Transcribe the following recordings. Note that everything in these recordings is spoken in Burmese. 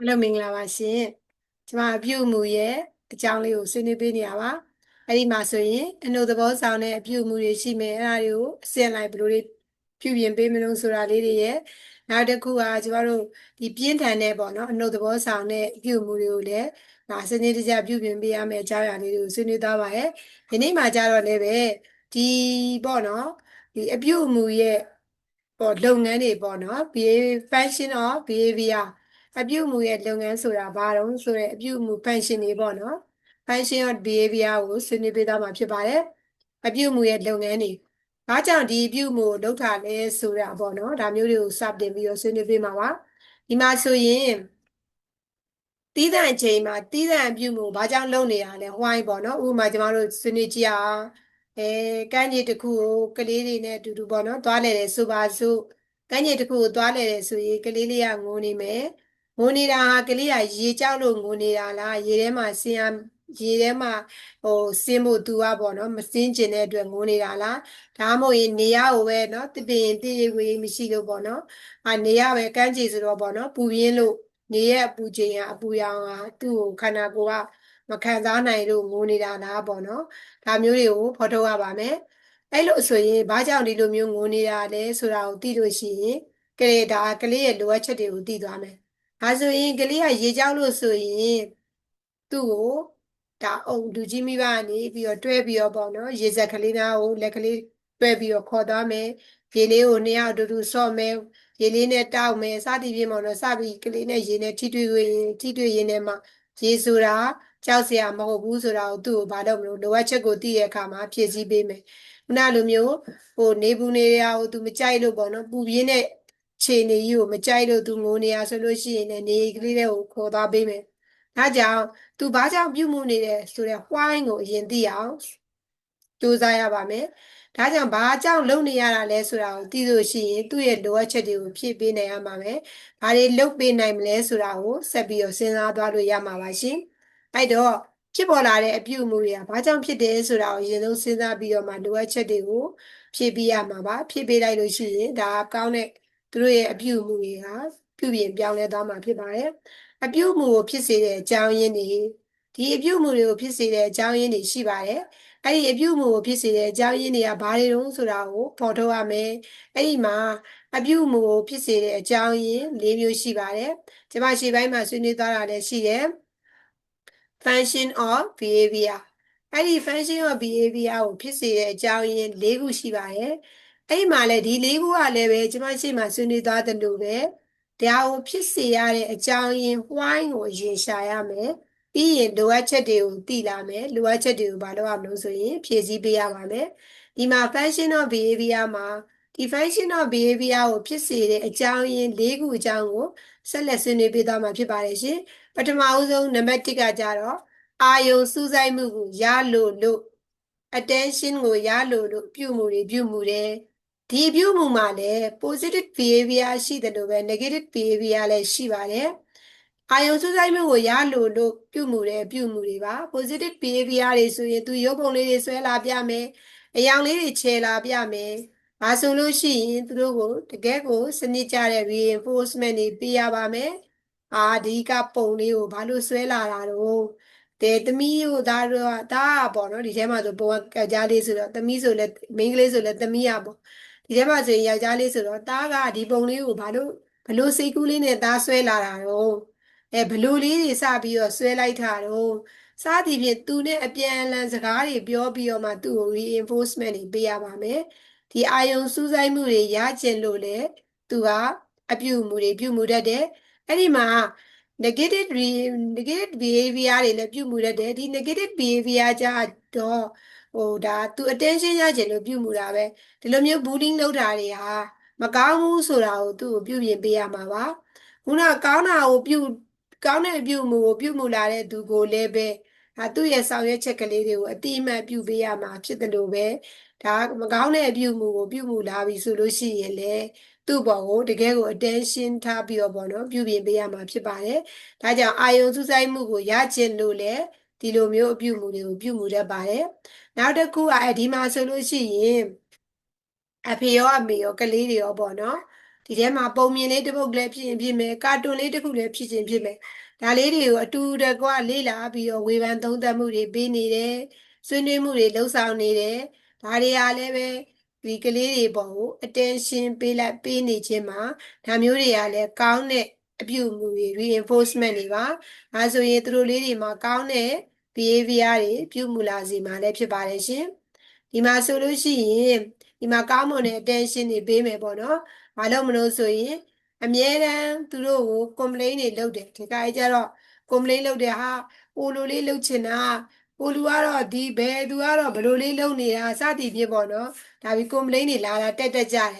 အားလုံးမင်္ဂလာပါရှင်ကျွန်မအပြုအမူရဲ့အကြောင်းလေးကိုဆွေးနွေးပေးနေရပါအဲ့ဒီမှာဆိုရင်အနုသဘောဆောင်တဲ့အပြုအမူတွေရှိမယ်အဲ့ဒါတွေကိုအစင်လိုက်ဘယ်လိုတွေပြုပြင်ပေးမလို့ဆိုတာလေးတွေရဲ့နောက်တစ်ခုကကျမတို့ဒီပြင်းထန်တဲ့ပေါ့နော်အနုသဘောဆောင်တဲ့အပြုအမူတွေကိုလည်းဒါစနေတကျပြုပြင်ပေးရမယ့်အကြောင်းအရာလေးတွေကိုဆွေးနွေးသွားပါရဲ့ဒီနေ့မှာကြတော့လည်းပဲဒီပေါ့နော်ဒီအပြုအမူရဲ့ပေါ့လုပ်ငန်းတွေပေါ့နော် behavior function of behavior အပြုအမူရဲ့လုပ်ငန်းဆိုတာဘာတုံးဆိုတဲ့အပြုအမူ function တွေပေါ့နော် function of behavior ကိုဆွေးနွေးပေးသွားမှာဖြစ်ပါတယ်အပြုအမူရဲ့လုပ်ငန်းတွေဘာကြောင့်ဒီအပြုအမူကိုလုပ်တာလဲဆိုတာပေါ့နော်ဒါမျိုးတွေကိုစတင်ပြီးတော့ဆွေးနွေးပေးမှာပါဒီမှာဆိုရင်တီးတဲ့အချိန်မှာတီးတဲ့အပြုအမူဘာကြောင့်လုပ်နေတာလဲ why ပေါ့နော်ဥပမာကျမတို့ဆွေးနွေးကြည့်အောင်အဲကမ်းခြေတစ်ခုကိုကလေးတွေနဲ့အတူတူပေါ့နော်သွားလေတယ်ဆိုပါစို့ကမ်းခြေတစ်ခုကိုသွားလေတယ်ဆိုရင်ကလေးလေးကငိုနေမယ် ငိုနေတာဟာကလေးကရေကြောက်လို့ငိုနေတာလားရေထဲမှာဆင်းရရေထဲမှာဟိုဆင်းဖို့သူကပေါ့နော်မဆင်းကျင်တဲ့အတွက်ငိုနေတာလားဒါမှမဟုတ်ရင်နေရကိုပဲနော်တပင်တည်ဝေးမရှိလို့ပေါ့နော်အာနေရပဲကမ်းခြေဆိုတော့ပေါ့နော်ပူရင်းလို့နေရအပူချိန်ကအပူရောင်ကသူ့ကိုခန္ဓာကိုယ်ကမခံစားနိုင်လို့ငိုနေတာလားပေါ့နော်ဒါမျိုးတွေကိုဖော်ထုတ်ရပါမယ်အဲ့လိုဆိုရင်ဘာကြောင့်ဒီလိုမျိုးငိုနေတာလဲဆိုတာကိုသိလို့ရှိရင်ကလေးဒါကလေးရဲ့လိုအပ်ချက်တွေကိုသိသွားမယ် ဒါဆိုရင်ကလေးကရေကြောက်လို့ဆိုရင်သူ့ကိုဒါအုံလူကြီးမိဘကနေပြီးတော့တွဲပြီးတော့ပေါ့နော်ရေစက်ကလေးနာကိုလက်ကလေးတွဲပြီးတော့ခေါ်သွားမယ်ရေလေးကိုနှစ်ယောက်အတူတူဆော့မယ်ရေလေးနဲ့တောက်မယ်စသည်ဖြင့်ပေါ့နော်စပြီးကလေးနဲ့ရေနဲ့ထိတွေ့ရင်ထိတွေ့ရင်နဲ့မှရေဆိုတာကြောက်စရာမဟုတ်ဘူးဆိုတာကိုသူ့ကိုဘာလို့မလို့လိုအပ်ချက်ကိုသိတဲ့အခါမှာဖြည့်ဆည်းပေးမယ်ခုနလိုမျိုးဟိုနေဘူးနေရကိုသူမကြိုက်လို့ပေါ့နော်ပူပြင်းတဲ့ ခြေနေကြီးကိုမကြိုက်လို့သူငိုနေရဆိုလို့ရှိရင်လည်းနေကလေးတွေကိုခေါ်သွားပေးမယ်ဒါကြောင့်သူဘာကြောင့်ပြုမှုနေတယ်ဆိုတဲ့ why ကိုအရင်သိအောင်စူးစမ်းရပါမယ်ဒါကြောင့်ဘာကြောင့်လုပ်နေရတာလဲဆိုတာကိုသိလို့ရှိရင်သူ့ရဲ့လိုအပ်ချက်တွေကိုဖြည့်ပေးနိုင်ရမှာပဲဘာတွေလုပ်ပေးနိုင်မလဲဆိုတာကိုဆက်ပြီးတော့စဉ်းစားသွားလို့ရမှာပါရှင်အဲ့တော့ဖြစ်ပေါ်လာတဲ့အပြုအမူတွေကဘာကြောင့်ဖြစ်တယ်ဆိုတာကိုအရင်ဆုံးစဉ်းစားပြီးတော့မှလိုအပ်ချက်တွေကိုဖြည့်ပေးရမှာပါဖြည့်ပေးလိုက်လို့ရှိရင်ဒါကောင်းတဲ့ သူတို့ရဲ့အပြုအမူတွေကပြုပြင်ပြောင်းလဲသွားမှာဖြစ်ပါတယ်အပြုအမူကိုဖြစ်စေတဲ့အကြောင်းရင်းတွေဒီအပြုအမူတွေကိုဖြစ်စေတဲ့အကြောင်းရင်းတွေရှိပါတယ်အဲ့ဒီအပြုအမူကိုဖြစ်စေတဲ့အကြောင်းရင်းတွေကဘာတွေတုံးဆိုတာကိုဖော်ထုတ်ရမယ်အဲ့ဒီမှာအပြုအမူကိုဖြစ်စေတဲ့အကြောင်းရင်း၄မျိုးရှိပါတယ်ကျွန်မရှေ့ပိုင်းမှာဆွေးနွေးသွားတာလည်းရှိတယ် function of behavior အဲ့ဒီ function of behavior ကိုဖြစ်စေတဲ့အကြောင်းရင်း၄ခုရှိပါတယ် အဲ့ဒီမှာလည်းဒီ၄ခုကလည်းပဲကျွန်မရှေ့မှာဆွေးနွေးသွားတယ်လို့ပဲဒါကိုဖြစ်စေရတဲ့အကြောင်းရင်း why ကိုအရင်ရှာရမယ်ပြီးရင်လိုအပ်ချက်တွေကိုသိလာမယ်လိုအပ်ချက်တွေကိုဘာလုပ်ရမလို့ဆိုရင်ဖြည့်ဆည်းပေးရပါမယ်ဒီမှာ function of behavior မှာဒီ function of behavior ကိုဖြစ်စေတဲ့အကြောင်းရင်း၄ခုအကြောင်းကိုဆက်လက်ဆွေးနွေးပေးသွားမှာဖြစ်ပါတယ်ရှင်ပထမအဦးဆုံးနံပါတ်1ကကြတော့အာယုံစူးစိုက်မှုကိုရလို့လို့ attention ကိုရလို့လို့ပြုမှုတွေပြုမှုတယ် ဒီပြုမှုမှာလည်း positive behavior ရှိတယ်လို့ပဲ negative behavior လည်းရှိပါတယ်အာယုံစူးစိုက်မှုကိုရလို့လို့ပြုမှုတယ်ပြုမှုတွေပါ positive behavior တွေဆိုရင်သူရုပ်ပုံလေးတွေဆွဲလာပြမယ်အယောင်လေးတွေခြေလာပြမယ်ဒါဆိုလို့ရှိရင်သူတို့ကိုတကယ်ကိုစနစ်ကြတဲ့ reinforcement တွေပေးရပါမယ်အာဒီကပုံလေးကိုဘာလို့ဆွဲလာတာတော့တဲ့သမီးကိုဒါတော့ဒါပေါ့နော်ဒီထဲမှာဆိုပုံကယောက်ျားလေးဆိုတော့သမီးဆိုလဲမိန်းကလေးဆိုလဲသမီးရပေါ့ ဒီထဲမှာဆိုရင်ယောက်ျားလေးဆိုတော့တားကဒီပုံလေးကိုဘာလို့ဘလို့စိတ်ကူးလေးနဲ့တားဆွဲလာတာတော့အဲဘလို့လေးတွေစပြီးတော့ဆွဲလိုက်တာတော့စသည်ဖြင့်သူနဲ့အပြန်အလှန်စကားတွေပြောပြီးတော့မှသူ့ကို reinforcement တွေပေးရပါမယ်ဒီအာယုံစူးစိုက်မှုတွေရကျင်လို့လေသူကအပြုမှုတွေပြုမှုတတ်တယ်အဲ့ဒီမှာ negative negative behavior တွေလည်းပြုမှုရတယ်ဒီ negative behavior ကြတော့ ဟိုဒါသူ attention ရချင်လို့ပြုမှုတာပဲဒီလိုမျိုး bullying လုပ်တာတွေဟာမကောင်းဘူးဆိုတာကိုသူ့ကိုပြုပြင်ပေးရမှာပါခုနကောင်းတာကိုပြုကောင်းတဲ့အပြုမှုကိုပြုမှုလာတဲ့သူကိုလည်းပဲဒါသူ့ရဲ့ဆောင်ရွက်ချက်ကလေးတွေကိုအတိအမှတ်ပြုပေးရမှာဖြစ်တယ်လို့ပဲဒါမကောင်းတဲ့အပြုမှုကိုပြုမှုလာပြီဆိုလို့ရှိရင်လည်းသူ့ဘောကိုတကယ်ကို attention ထားပြီးတော့ပေါ့နော်ပြုပြင်ပေးရမှာဖြစ်ပါတယ်။ဒါကြောင့်အာယုံစူးစိုက်မှုကိုရကျင်လို့လည်းဒီလိုမျိုးအပြုမှုတွေကိုပြုမှုတတ်ပါတယ်။ နောက်တစ်ခုကအဲဒီမှာဆိုလို့ရှိရင်အဖေရောအမေရောကလေးတွေရောပေါ့နော်ဒီထဲမှာပုံမြင်လေးတစ်ပုဒ်လည်းဖြစ်ရင်ဖြစ်မယ်ကာတွန်းလေးတစ်ခုလည်းဖြစ်ရင်ဖြစ်မယ်ဒါလေးတွေကိုအတူတကွလေ့လာပြီးတော့ဝေဖန်သုံးသပ်မှုတွေပေးနေတယ်ဆွေးနွေးမှုတွေလှုပ်ဆောင်နေတယ်ဒါတွေကလည်းပဲဒီကလေးတွေပေါ်ကို attention ပေးလိုက်ပေးနေခြင်းမှာဒါမျိုးတွေကလည်းကောင်းတဲ့အပြုအမူတွေ reinforcement တွေပါဒါဆိုရင်သူတို့လေးတွေမှာကောင်းတဲ့ behavior တွေပြုမှုလာစီမှာလည်းဖြစ်ပါတယ်ရှင်ဒီမှာဆိုလို့ရှိရင်ဒီမှာကောင်းမွန်တဲ့ attention တွေပေးမယ်ပေါ့နော်မလုပ်မလို့ဆိုရင်အမြဲတမ်းသူတို့ကို complain တွေလုပ်တယ်ဒီကကြီးကျတော့ complain လုပ်တယ်ဟာပိုလိုလေးလုပ်ချင်တာပိုလူကတော့ဒီဘယ်သူကတော့ဘလို့လေးလုပ်နေတာစသည်ဖြင့်ပေါ့နော်ဒါပြီး complain တွေလာတာတက်တက်ကြတယ်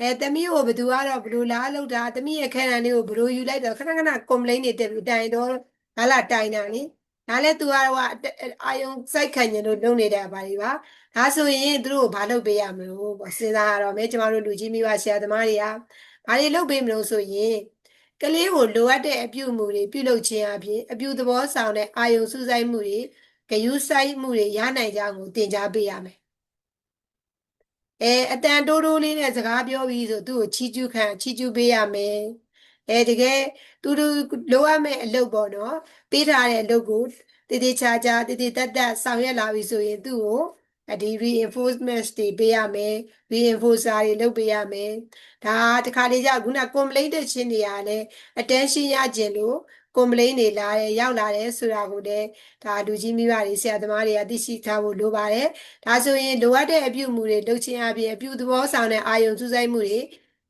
အဲတမီးကိုဘသူကတော့ဘလို့လားလောက်တာတမီးရဲ့ခဲတံလေးကိုဘလို့ယူလိုက်တော့ခဏခဏ complain တွေတက်ပြီးတိုင်တော့ဘာလာတိုင်တာလေ ဒါလည်းသူကတော့အာယုံစိုက်ခံညင်လို့လုပ်နေတဲ့ဘာတွေပါဒါဆိုရင်သူတို့ကိုဘာလုပ်ပေးရမလို့ပေါ့စဉ်းစားရတော့မဲကျမတို့လူကြီးမိဘဆရာသမားတွေကဘာတွေလုပ်ပေးမလို့ဆိုရင်ကလေးကိုလိုအပ်တဲ့အပြုအမူတွေပြုလုပ်ခြင်းအပြင်အပြုသဘောဆောင်တဲ့အာယုံစူးစိုက်မှုတွေဂယုစိုက်မှုတွေရနိုင်ကြကိုသင်ကြားပေးရမယ်အဲအတန်တိုးတိုးလေးနဲ့စကားပြောပြီးဆိုသူ့ကိုချီးကျူးခံချီးကျူးပေးရမယ် အဲတကယ်သူတို့လိုအပ်မဲ့အလုပ်ပေါ့နော်ပေးထားတဲ့အလုပ်ကိုတည်တည်ချာချာတည်တည်တက်တက်ဆောင်ရွက်လာပြီဆိုရင်သူ့ကိုဒီ reinforcement တွေပေးရမယ် reinforcer တွေလုပ်ပေးရမယ်ဒါတခါလေကြာခုန complaint တဲ့ချင်းတွေကလည်း attention ရခြင်းလို့ complaint တွေလာတယ်ရောက်လာတယ်ဆိုတာကိုလည်းဒါလူကြီးမိဘတွေဆရာသမားတွေကသိရှိထားဖို့လိုပါတယ်ဒါဆိုရင်လိုအပ်တဲ့အပြုအမူတွေလုပ်ခြင်းအပြင်အပြုသဘောဆောင်တဲ့အာယုံစူးစိုက်မှုတွေ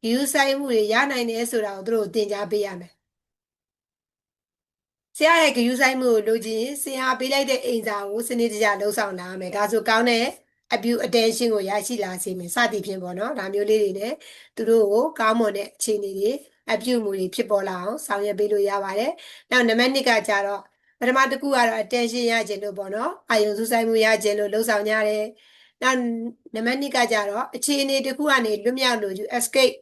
ယူဆိုင်မှုတွေရနိုင်တယ်ဆိုတာကိုသူတို့သင်ကြားပေးရမယ်ဆရာရဲ့ဂရုစိုက်မှုကိုလိုချင်ဆရာပေးလိုက်တဲ့အိမ်စာကိုစနစ်တကျလှုပ်ဆောင်လာမယ်ဒါဆိုကောင်းတဲ့အပြု attention ကိုရရှိလာစေမယ်စသည်ဖြင့်ပေါ့နော်ဒါမျိုးလေးတွေနဲ့သူတို့ကိုကောင်းမွန်တဲ့အခြေအနေတွေအပြုမှုတွေဖြစ်ပေါ်လာအောင်ဆောင်ရွက်ပေးလို့ရပါတယ်နောက်နံပါတ်2ကကြတော့ပထမတစ်ခုကတော့ attention ရခြင်းလို့ပေါ့နော်အာယုံစူးစိုက်မှုရခြင်းလို့လှုပ်ဆောင်ကြတယ်နောက်နံပါတ်2ကကြတော့အခြေအနေတစ်ခုကနေလွတ်မြောက်လို့ escape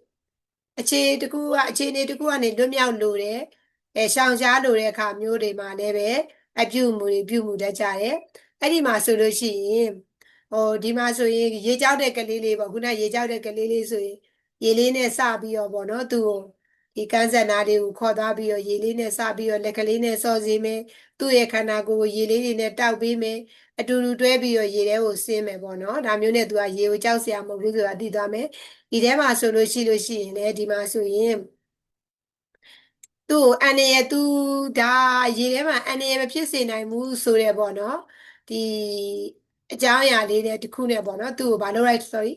အခြေတစ်ခုကအခြေအနေတစ်ခုကနေလွတ်မြောက်လို့တယ်အဲရှောင်ရှားလို့တဲ့အခါမျိုးတွေမှာလည်းပဲအပြုမှုတွေပြုမှုတတ်ကြတယ်အဲ့ဒီမှာဆိုလို့ရှိရင်ဟိုဒီမှာဆိုရင်ရေကြောက်တဲ့ကလေးလေးပေါ့ခုနရေကြောက်တဲ့ကလေးလေးဆိုရင်ရေလေးနဲ့စပြီးတော့ပေါ့နော်သူ့ကို ဒီကန်းစက်နာတွေကိုခေါ်သွားပြီးတော့ရေလေးနဲ့စပြီးတော့လက်ကလေးနဲ့စော်စီမယ်သူ့ရဲ့ခန္ဓာကိုယ်ကိုရေလေးတွေနဲ့တောက်ပေးမယ်အတူတူတွဲပြီးတော့ရေထဲကိုဆင်းမယ်ပေါ့နော်ဒါမျိုးနဲ့သူကရေကိုကြောက်စရာမဟုတ်ဘူးဆိုတာသိသွားမယ်ဒီထဲမှာဆိုလို့ရှိလို့ရှိရင်လည်းဒီမှာဆိုရင်သူ့အန်ရယ်သူဒါရေထဲမှာအန်ရယ်မဖြစ်စေနိုင်ဘူးဆိုရဲပေါ့နော်ဒီအကြောင်းအရာလေးနဲ့တခုနဲ့ပေါ့နော်သူ့ကိုဘာလုပ်လိုက် sorry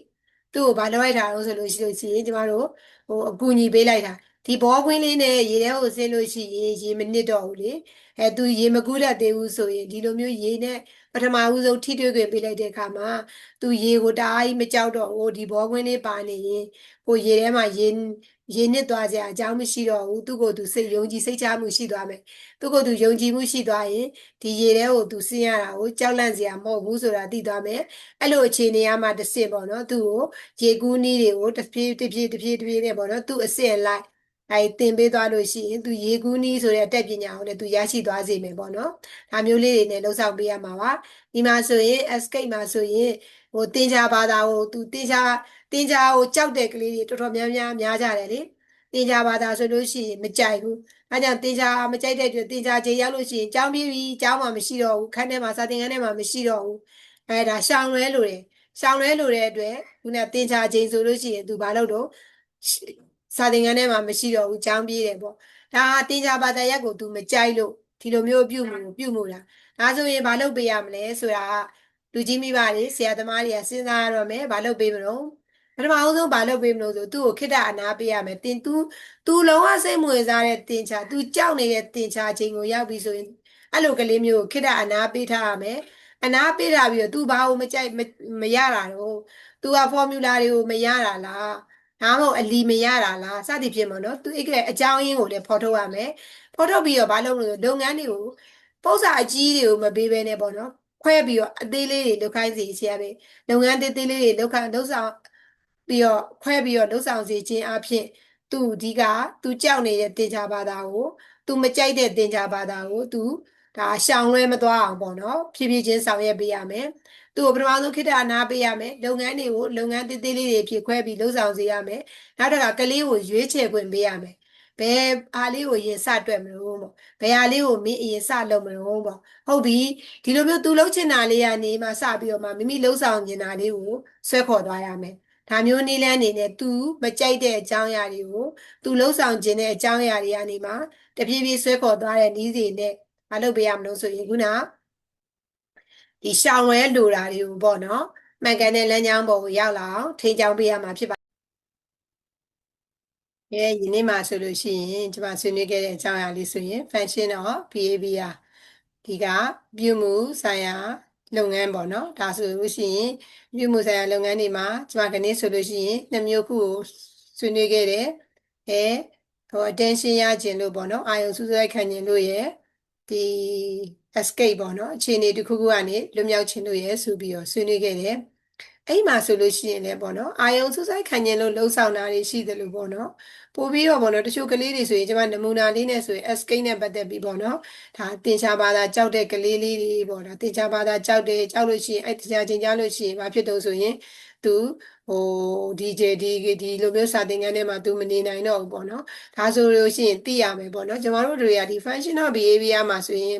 သူ့ကိုဘာလုပ်လိုက်တာလို့ဆိုလို့ရှိလို့ရှိရင်ကျမတို့ဟိုအကူအညီပေးလိုက်တာ ဒီဘောကွင်းလေးနဲ့ရေထဲကိုဆင်းလို့ရှိရင်ရေမနစ်တော့ဘူးလေအဲသူရေမကူးတတ်သေးဘူးဆိုရင်ဒီလိုမျိုးရေနဲ့ပထမဦးဆုံးထိတွေ့ခွင့်ပေးလိုက်တဲ့အခါမှာသူရေကိုတအားကြီးမကြောက်တော့ဘူးဒီဘောကွင်းလေးပါနေရင်ကိုရေထဲမှာရေရေနစ်သွားကြအကြောင်းမရှိတော့ဘူးသူ့ကိုယ်သူစိတ်ယုံကြည်စိတ်ချမှုရှိသွားမယ်သူ့ကိုယ်သူယုံကြည်မှုရှိသွားရင်ဒီရေထဲကိုသူဆင်းရတာကိုကြောက်လန့်စရာမဟုတ်ဘူးဆိုတာသိသွားမယ်အဲ့လိုအခြေအနေအမှတစ်စစ်ပေါ့နော်သူ့ကိုရေကူးနည်းတွေကိုတစ်ပြေးတစ်ပြေးတစ်ပြေးတစ်ပြေးနဲ့ပေါ့နော်သူ့အစစ်လိုက် အဲတင်ပေးသွားလို့ရှိရင်သူရေကူးနီးဆိုတဲ့အတက်ပညာကိုလည်းသူရရှိသွားစေမယ်ပေါ့နော်ဒါမျိုးလေးတွေနဲ့လှုပ်ဆောင်ပေးရမှာပါဒီမှာဆိုရင် escape မှာဆိုရင်ဟိုတင်ချာဘာသာကိုသူတင်ချာတင်ချာကိုကြောက်တဲ့ကလေးတွေတော်တော်များများများကြတယ်လေတင်ချာဘာသာဆိုလို့ရှိရင်မကြိုက်ဘူးအဲကြောင့်တင်ချာမကြိုက်တဲ့အတွက်တင်ချာချိန်ရောက်လို့ရှိရင်ကြောင်းပြေးပြီးကြောင်းမှမရှိတော့ဘူးခန်းထဲမှာစာသင်ခန်းထဲမှာမရှိတော့ဘူးအဲဒါရှောင်လွဲလို့တယ်ရှောင်လွဲလို့တဲ့အတွက်ခုနတင်ချာချိန်ဆိုလို့ရှိရင်သူဘာလုပ်တော့ စာသင်ခန်းထဲမှာမရှိတော့ဘူးကြောင်းပြေးတယ်ပေါ့ဒါတင်ချာဘာသာရက်ကိုသူမကြိုက်လို့ဒီလိုမျိုးပြုမှုပြုမှုတာဒါဆိုရင်ဘာလုပ်ပေးရမလဲဆိုတာလူကြီးမိဘတွေဆရာသမားတွေကစဉ်းစားရတော့မယ်ဘာလုပ်ပေးမလို့ပထမအောင်ဆုံးဘာလုပ်ပေးမလို့ဆိုသူ့ကိုခိတ္တအနာပေးရမယ်တင်သူသူလုံးဝစိတ်မဝင်စားတဲ့တင်ချာသူကြောက်နေတဲ့တင်ချာချိန်ကိုရောက်ပြီဆိုရင်အဲ့လိုကလေးမျိုးကိုခိတ္တအနာပေးထားရမယ်အနာပေးထားပြီးတော့ तू ဘာကိုမကြိုက်မရတာတော့ तू က formula တွေကိုမရတာလား ဒါမှမဟုတ်အလီမရတာလားစသည်ဖြင့်ပေါ့နော် तू အဲ့ကအကြောင်းရင်းကိုလည်းဖော်ထုတ်ရမယ်ဖော်ထုတ်ပြီးတော့ဘာလုပ်လို့လုပ်ငန်းတွေကိုပုံစံအကြီးတွေကိုမပေးဘဲနဲ့ပေါ့နော်ခွဲပြီးတော့အသေးလေးတွေလုပ်ခိုင်းစီဆရာပဲလုပ်ငန်းသေးသေးလေးတွေလုပ်ခိုင်းလုပ်ဆောင်ပြီးတော့ခွဲပြီးတော့လုပ်ဆောင်စီခြင်းအဖြစ်သူဒီကသူကြောက်နေတဲ့တင်ချာဘာသာကိုသူမကြိုက်တဲ့တင်ချာဘာသာကိုသူဒါရှောင်လွဲမသွားအောင်ပေါ့နော်ဖြည်းဖြည်းချင်းဆောင်ရွက်ပေးရမယ် သူ့ကိုပထမဆုံးခိတ္တအနာပေးရမယ်လုပ်ငန်းတွေကိုလုပ်ငန်းသေးသေးလေးတွေဖြစ်ခွဲပြီးလှုပ်ဆောင်စေရမယ်နောက်တစ်ခါကလေးကိုရွေးချယ်ခွင့်ပေးရမယ်ဘယ်အားလေးကိုရင်စတွက်မလို့ပေါ့ဘယ်အားလေးကိုမင်းအရင်စလုပ်မလို့ပေါ့ဟုတ်ပြီဒီလိုမျိုးသူလှုပ်ချင်တာလေးကနေမှစပြီးတော့မှမိမိလှုပ်ဆောင်ချင်တာလေးကိုဆွဲခေါ်သွားရမယ်ဒါမျိုးနည်းလမ်းအနေနဲ့ तू မကြိုက်တဲ့အကြောင်းအရာတွေကို तू လှုပ်ဆောင်ခြင်းတဲ့အကြောင်းအရာတွေကနေမှတပြေးပြေးဆွဲခေါ်သွားတဲ့နည်းစီနဲ့မလုပ်ပေးရမလို့ဆိုရင်ခုန ဒီရှောင်ဝဲလိုတာတွေကိုပေါ့နော်မှန်ကန်တဲ့လမ်းကြောင်းပေါ်ကိုရောက်လာအောင်ထိန်းချောင်းပေးရမှာဖြစ်ပါရဲ့ယနေ့မှာဆိုလို့ရှိရင်ကျွန်မဆွေးနွေးခဲ့တဲ့အကြောင်းအရာလေးဆိုရင် function of behavior ဒီကပြုမှုဆိုင်ရာလုပ်ငန်းပေါ့နော်ဒါဆိုလို့ရှိရင်ပြုမှုဆိုင်ရာလုပ်ငန်းတွေမှာကျွန်မကနေ့ဆိုလို့ရှိရင်နှစ်မျိုးခုကိုဆွေးနွေးခဲ့တယ်အဲဟို attention ရခြင်းလို့ပေါ့နော်အာယုံစူးစိုက်ခံခြင်းလို့ရဲ့ဒီ escape ပေါ့နော်အခြေအနေတစ်ခုခုကနေလွတ်မြောက်ခြင်းလို့ရဲ့ဆိုပြီးတော့ဆွေးနွေးခဲ့တယ်အဲ့မှာဆိုလို့ရှိရင်လည်းပေါ့နော်အာယုံစူးစိုက်ခံခြင်းလို့လှုပ်ဆောင်တာတွေရှိတယ်လို့ပေါ့နော်ပို့ပြီးတော့ပေါ့နော်တချို့ကလေးတွေဆိုရင်ကျွန်မနမူနာလေးနဲ့ဆိုရင် escape နဲ့ပတ်သက်ပြီးပေါ့နော်ဒါတင်ချာပါတာကြောက်တဲ့ကလေးလေးတွေပေါ့နော်တင်ချာပါတာကြောက်တယ်ကြောက်လို့ရှိရင်အဲ့တင်ချာချင်းကြားလို့ရှိရင်ဘာဖြစ်တော့ဆိုရင်သူဟို DJ ဒီဒီလိုမျိုးစာသင်ခန်းထဲမှာသူမနေနိုင်တော့ဘူးပေါ့နော်ဒါဆိုလို့ရှိရင်သိရမယ်ပေါ့နော်ကျွန်တော်တို့တွေကဒီ functional behavior မှာဆိုရင်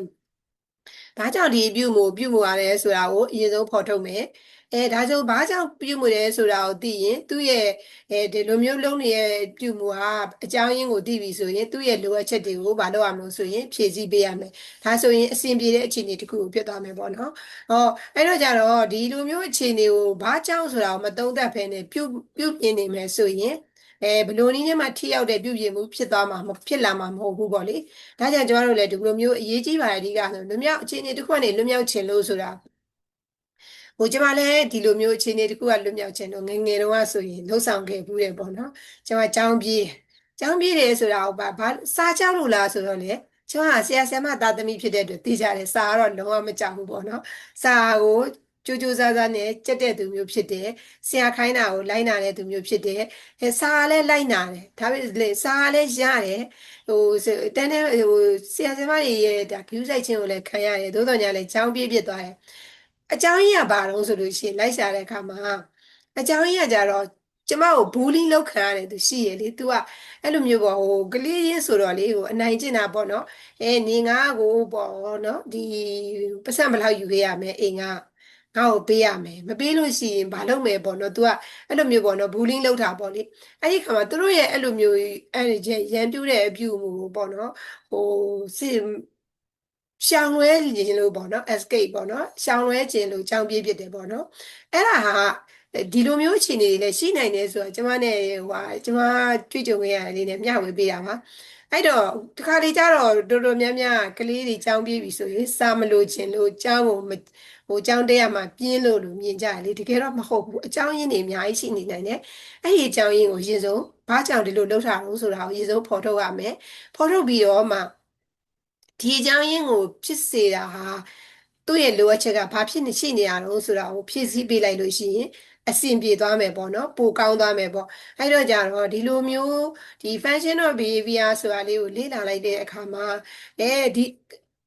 ဘာကြောင့်ဒီပြုမှုပြုမှုရတယ်ဆိုတာကိုအရင်ဆုံးဖော်ထုတ်မယ်အဲဒါကြောင့်ဘာကြောင့်ပြုမှုတယ်ဆိုတာကိုသိရင်သူ့ရဲ့အဲဒီလိုမျိုးလုံးနေတဲ့ပြုမှုဟာအကြောင်းရင်းကိုသိပြီဆိုရင်သူ့ရဲ့လိုအပ်ချက်တွေကိုမလုပ်ရမလို့ဆိုရင်ဖြည့်ဆည်းပေးရမယ်ဒါဆိုရင်အဆင်ပြေတဲ့အခြေအနေတစ်ခုကိုဖြစ်သွားမယ်ပေါ့နော်ဟောအဲ့တော့ကြတော့ဒီလိုမျိုးအခြေအနေကိုဘာကြောင့်ဆိုတာကိုမသုံးသပ်ဖ ೇನೆ ပြုပြုပြင်နေမယ်ဆိုရင် အဲဘလိုနည်းနဲ့မှထိရောက်တဲ့ပြုပြင်မှုဖြစ်သွားမှာမဖြစ်လာမှာမဟုတ်ဘူးပေါ့လေဒါကြောင့်ကျွန်တော်တို့လည်းဒီလိုမျိုးအရေးကြီးပါတယ်အဓိကဆိုလွမြောက်အခြေအနေတစ်ခုကနေလွမြောက်ခြင်းလို့ဆိုတာဟိုကျမလည်းဒီလိုမျိုးအခြေအနေတစ်ခုကလွတ်မြောက်ခြင်းတော့ငယ်ငယ်တုန်းကဆိုရင်လှုပ်ဆောင်ခဲ့ဘူးတယ်ပေါ့နော်ကျမကြောင်းပြေးကြောင်းပြေးတယ်ဆိုတာကိုဘာဘာစားကြောက်လို့လားဆိုတော့လေကျမကဆရာဆရာမသားသမီးဖြစ်တဲ့အတွက်သိကြတယ်စာကတော့လုံးဝမကြောက်ဘူးပေါ့နော်စာကို ကြိုးကြိုးစားစားနဲ့ကြက်တဲ့သူမျိုးဖြစ်တယ်ဆရာခိုင်းတာကိုလိုက်နာတဲ့သူမျိုးဖြစ်တယ်အဲစာလည်းလိုက်နာတယ်ဒါပေမဲ့စာလည်းရတယ်ဟိုတန်းတဲ့ဟိုဆရာဆရာမတွေရဲ့ဒါဂရုစိုက်ခြင်းကိုလည်းခံရတယ်သို့တော်ညာလည်းကြောင်းပြေးပြစ်သွားတယ်အကြောင်းရင်းကဘာလို့ဆိုလို့ရှိရင်လိုက်ရှာတဲ့အခါမှာအကြောင်းရင်းကကြတော့ကျမကိုဘူးလင်းလောက်ခံရတယ်သူရှိရလေ तू ကအဲ့လိုမျိုးပေါ့ဟိုကလေးရင်းဆိုတော့လေဟိုအနိုင်ကျင့်တာပေါ့နော်အဲနေငါကိုပေါ့နော်ဒီပတ်စံဘယ်လောက်ယူခဲ့ရမလဲအိမ်က ငါ့ကိုပေးရမယ်မပေးလို့ရှိရင်ဘာလုပ်မယ်ပေါ့နော် तू ကအဲ့လိုမျိုးပေါ့နော်ဘူးလင်းလောက်တာပေါ့လေအဲ့ဒီခါမှာသူတို့ရဲ့အဲ့လိုမျိုးအဲ့ဒီရန်ပြူတဲ့အပြုမှုပေါ့နော်ဟိုစစ်ရှောင်လွဲခြင်းလို့ပေါ့နော် escape ပေါ့နော်ရှောင်လွဲခြင်းလို့ကြောင်းပြေးဖြစ်တယ်ပေါ့နော်အဲ့ဒါဟာဒီလိုမျိုးအခြေအနေတွေလည်းရှိနိုင်တယ်ဆိုတော့ကျမနဲ့ဟိုကျမတွေ့ကြုံခဲ့ရတဲ့လေးနဲ့မျှဝေပေးတာပါအဲ့တော့ဒီခါလေးကျတော့တော်တော်များများကလေးတွေကြောင်းပြေးပြီဆိုရင်စာမလို့ခြင်းလို့ကြောင်းကိုဟိုကြောင်းတဲရမှာပြင်းလို့လို့မြင်ကြတယ်လေတကယ်တော့မဟုတ်ဘူးအကြောင်းရင်းတွေအများကြီးရှိနေနိုင်တယ်အဲ့ဒီအကြောင်းရင်းကိုအရင်ဆုံးဘာကြောင့်ဒီလိုလုပ်တာလို့ဆိုတာကိုအရင်ဆုံးဖော်ထုတ်ရမယ်ဖော်ထုတ်ပြီးတော့မှဒီအကြောင်းရင်းကိုဖြစ်စေတာဟာသူ့ရဲ့လိုအပ်ချက်ကဘာဖြစ်နေရှိနေရတော့ဆိုတာကိုဖြည့်ဆည်းပေးလိုက်လို့ရှိရင်အဆင်ပြေသွားမယ်ပေါ့နော်ပိုကောင်းသွားမယ်ပေါ့အဲ့တော့ကြတော့ဒီလိုမျိုးဒီ function of behavior ဆိုတာလေးကိုလေ့လာလိုက်တဲ့အခါမှာအဲဒီ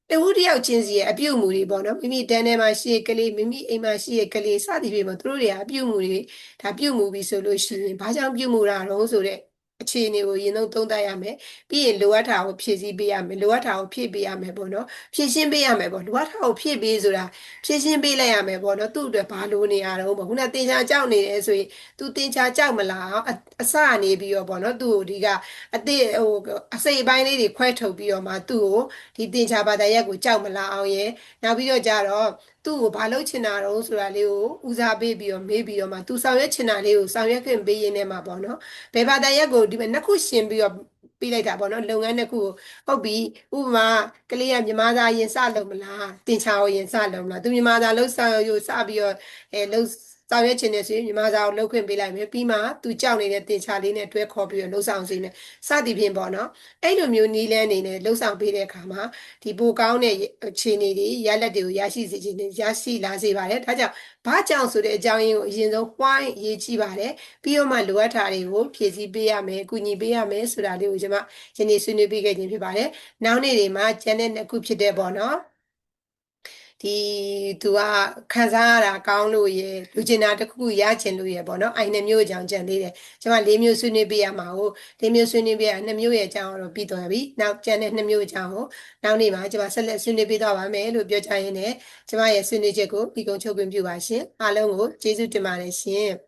တဝူတယောက်ချင်းစီရဲ့အပြုတ်မှုတွေပေါ့နော်မိမိတန်းထဲမှာရှိရကလေးမိမိအိမ်မှာရှိရကလေးစသည်ဖြင့်ပေါ့သူတို့တွေကအပြုတ်မှုတွေဒါပြုတ်မှုပြီဆိုလို့ရှိရင်ဘာကြောင့်ပြုတ်မှုတာတော့ဆိုတဲ့ အခြေအနေကိုရင်ဆုံးသုံးသပ်ရမယ်ပြီးရင်လိုအပ်တာကိုဖြည့်ဆည်းပေးရမယ်လိုအပ်တာကိုဖြည့်ပေးရမယ်ပေါ့နော်ဖြည့်ရှင်းပေးရမယ်ပေါ့လိုအပ်တာကိုဖြည့်ပေးဆိုတာဖြည့်ရှင်းပေးလိုက်ရမယ်ပေါ့နော်သူ့အတွက်ဘာလို့နေရတော့ပေါ့ခုနတင်ချာကြောက်နေတယ်ဆိုရင် तू တင်ချာကြောက်မလားအစနေပြီးတော့ပေါ့နော်သူ့ကိုဒီကအတိဟိုအစိပ်အပိုင်းလေးတွေခွဲထုတ်ပြီးတော့မှသူ့ကိုဒီတင်ချာပါတဲ့ရက်ကိုကြောက်မလားအောင်ရဲ့နောက်ပြီးတော့ကြတော့ သူ့ကိုဘာလုပ်ချင်တာတော့ဆိုတာလေးကိုဦးစားပေးပြီးတော့မေးပြီးတော့မှသူဆောင်ရွက်ချင်တာလေးကိုဆောင်ရွက်ခွင့်ပေးရင်းနဲ့မှာပေါ့နော်ဘယ်ဘာသာရက်ကိုဒီမှာနှစ်ခုရှင်ပြီးတော့ပြီးလိုက်တာပေါ့နော်လုပ်ငန်းတစ်ခုကိုဟုတ်ပြီဥပမာကလေးကမြန်မာသားရင်စလုပ်မလားတင်ချာကိုရင်စလုပ်မလားသူမြန်မာသားလှုပ်ဆောင်ရစပြီးတော့အဲလှုပ် ဆောင်ရွက်ခြင်းနဲ့ဆိုရင်မြန်မာစာကိုလုပ်ခွင့်ပေးလိုက်မယ်ပြီးမှသူကြောက်နေတဲ့တင်ချလေးနဲ့တွဲခေါ်ပြီးတော့လှုပ်ဆောင်စေမယ်စသည်ဖြင့်ပေါ့နော်အဲ့လိုမျိုးနီးလန်းနေနဲ့လှုပ်ဆောင်ပေးတဲ့အခါမှာဒီပိုကောင်းတဲ့အခြေအနေတွေရလက်တွေကိုရရှိစေခြင်းနဲ့ရရှိလာစေပါတယ်ဒါကြောင့်ဘာကြောင့်ဆိုတဲ့အကြောင်းရင်းကိုအရင်ဆုံး point ရေးကြည့်ပါတယ်ပြီးတော့မှလိုအပ်တာတွေကိုဖြည့်ဆည်းပေးရမယ်ကုညီပေးရမယ်ဆိုတာလေးကိုကျွန်မယနေ့ဆွေးနွေးပေးခဲ့ခြင်းဖြစ်ပါတယ်နောက်နေ့တွေမှာကျန်တဲ့နှစ်ခုဖြစ်တဲ့ပေါ့နော် ဒီသူကခံစားရတာကောင်းလို့ရယ်လူကျင်တာတစ်ခုခုရချင်လို့ရယ်ပေါ့နော်အိုင်နှမျိုးအကြောင်းကြံသေးတယ်ကျွန်မ၄မျိုးဆွေးနွေးပေးရမှာဟုတ်၄မျိုးဆွေးနွေးပေးရနှစ်မျိုးရဲ့အကြောင်းကတော့ပြီးသွားပြီနောက်ကျန်တဲ့နှစ်မျိုးအကြောင်းကိုနောက်နေ့မှာကျွန်မဆက်လက်ဆွေးနွေးပေးသွားပါမယ်လို့ပြောချင်ရင်းနဲ့ကျွန်မရဲ့ဆွေးနွေးချက်ကိုပြီးကုန်ချုပ်ခွင့်ပြုပါရှင်အားလုံးကိုကျေးဇူးတင်ပါတယ်ရှင်